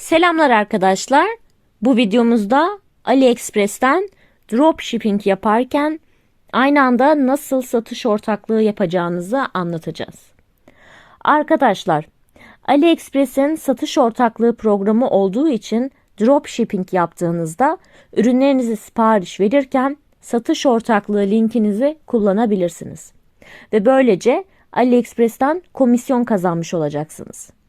Selamlar arkadaşlar. Bu videomuzda AliExpress'ten dropshipping yaparken aynı anda nasıl satış ortaklığı yapacağınızı anlatacağız. Arkadaşlar, AliExpress'in satış ortaklığı programı olduğu için dropshipping yaptığınızda ürünlerinizi sipariş verirken satış ortaklığı linkinizi kullanabilirsiniz. Ve böylece AliExpress'ten komisyon kazanmış olacaksınız.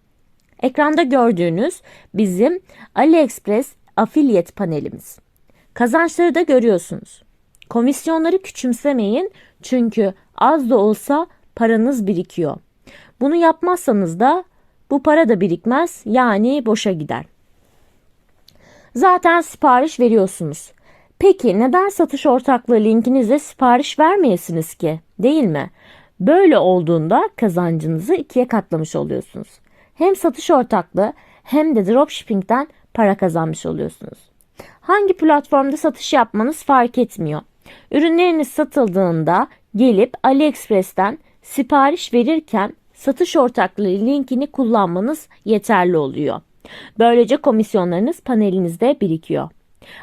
Ekranda gördüğünüz bizim AliExpress affiliate panelimiz. Kazançları da görüyorsunuz. Komisyonları küçümsemeyin çünkü az da olsa paranız birikiyor. Bunu yapmazsanız da bu para da birikmez yani boşa gider. Zaten sipariş veriyorsunuz. Peki neden satış ortaklığı linkinizle sipariş vermeyesiniz ki? Değil mi? Böyle olduğunda kazancınızı ikiye katlamış oluyorsunuz. Hem satış ortaklığı hem de dropshipping'den para kazanmış oluyorsunuz. Hangi platformda satış yapmanız fark etmiyor. Ürünleriniz satıldığında gelip AliExpress'ten sipariş verirken satış ortaklığı linkini kullanmanız yeterli oluyor. Böylece komisyonlarınız panelinizde birikiyor.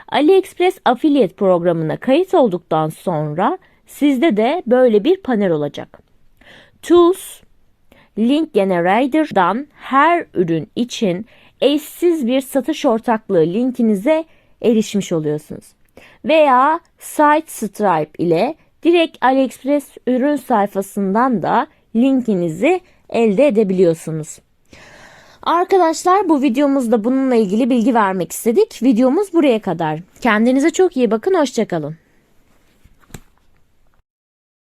AliExpress Affiliate programına kayıt olduktan sonra sizde de böyle bir panel olacak. Tools Link Generator'dan her ürün için eşsiz bir satış ortaklığı linkinize erişmiş oluyorsunuz. Veya SiteStripe ile direkt AliExpress ürün sayfasından da linkinizi elde edebiliyorsunuz. Arkadaşlar bu videomuzda bununla ilgili bilgi vermek istedik. Videomuz buraya kadar. Kendinize çok iyi bakın, hoşçakalın.